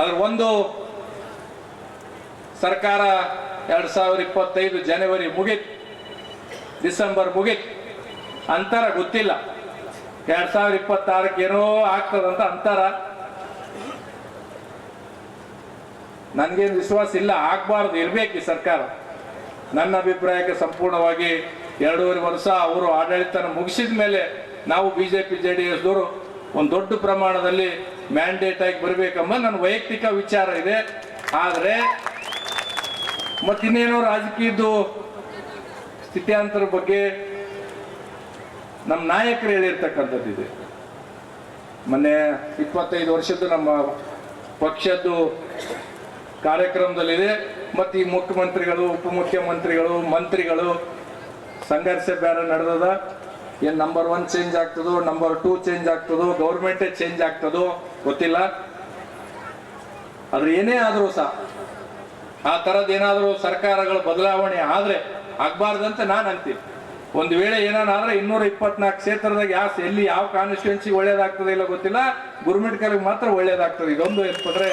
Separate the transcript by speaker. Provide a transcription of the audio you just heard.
Speaker 1: ಅದ್ರ ಒಂದು ಸರ್ಕಾರ ಎರಡು ಸಾವಿರ ಇಪ್ಪತ್ತೈದು ಜನವರಿ ಮುಗೀತು, ಡಿಸೆಂಬರ್ ಮುಗೀತು, ಅಂತರ ಗೊತ್ತಿಲ್ಲ. ಎರಡು ಸಾವಿರ ಇಪ್ಪತ್ತಾರಕ್ಕೆ ಏನೋ ಆಗ್ತದಂತ ಅಂತಾರ. ನನಗೇನು ವಿಶ್ವಾಸ ಇಲ್ಲ, ಆಗಬಾರ್ದು, ಇರಬೇಕು ಈ ಸರ್ಕಾರ. ನನ್ನ ಅಭಿಪ್ರಾಯಕ್ಕೆ ಸಂಪೂರ್ಣವಾಗಿ ಎರಡೂವರೆ ವರ್ಷ ಅವರು ಆಡಳಿತನ ಮುಗಿಸಿದ ಮೇಲೆ ನಾವು B J P J D ಎಸ್ದವರು ಒಂದು ದೊಡ್ಡ ಪ್ರಮಾಣದಲ್ಲಿ ಮ್ಯಾಂಡೇಟ್ ಆಗಿ ಬರಬೇಕಮ್ಮ. ನನ್ನ ವೈಯಕ್ತಿಕ ವಿಚಾರ ಇದೆ. ಆದರೆ ಮತ್ತಿನ್ನೇನೋ ರಾಜಕೀಯದ್ದು ಸ್ಥಿತ್ಯಾಂತರ ಬಗ್ಗೆ ನಮ್ಮ ನಾಯಕರು ಹೇಳಿರ್ತಕ್ಕಂಥದ್ದು ಇದೆ. ಮೊನ್ನೆ ಇಪ್ಪತ್ತೈದು ವರ್ಷದ್ದು ನಮ್ಮ ಪಕ್ಷದ್ದು ಕಾರ್ಯಕ್ರಮದಲ್ಲಿದೆ. ಮತ್ತು ಈ ಮುಖ್ಯಮಂತ್ರಿಗಳು, ಉಪಮುಖ್ಯಮಂತ್ರಿಗಳು, ಮಂತ್ರಿಗಳು ಸಂಘರ್ಷ ಬೇರೆ ನಡೆದದ. ಏನು ನಂಬರ್ ಒನ್ ಚೇಂಜ್ ಆಗ್ತದೋ ನಂಬರ್ ಟೂ ಚೇಂಜ್ ಆಗ್ತದೋ ಗೌರ್ಮೆಂಟೇ ಚೇಂಜ್ ಆಗ್ತದೋ, ಗೊತ್ತಿಲ್ಲ. ಆದ್ರೆ ಏನೇ ಆದ್ರೂ ಸಹ, ಆ ತರದ ಏನಾದರೂ ಸರ್ಕಾರಗಳ ಬದಲಾವಣೆ ಆದ್ರೆ ಆಗಬಾರ್ದಂತ ನಾನು ಅಂತೀನಿ. ಒಂದು ವೇಳೆ ಏನಾದ್ರೆ ಇನ್ನೂರ ಇಪ್ಪತ್ನಾಲ್ಕು ಕ್ಷೇತ್ರದಾಗ ಯಾವ ಎಲ್ಲಿ ಯಾವ ಕಾನ್ಸ್ಟಿಟ್ಯೂನ್ಸಿ ಒಳ್ಳೇದಾಗ್ತದೆ ಇಲ್ಲ ಗೊತ್ತಿಲ್ಲ ಗುರುಮಿಟ್ಕಲ್ಗೆ ಮಾತ್ರ ಒಳ್ಳೇದಾಗ್ತದೆ. ಇದೊಂದು ಏನಪ್ಪಂದ್ರೆ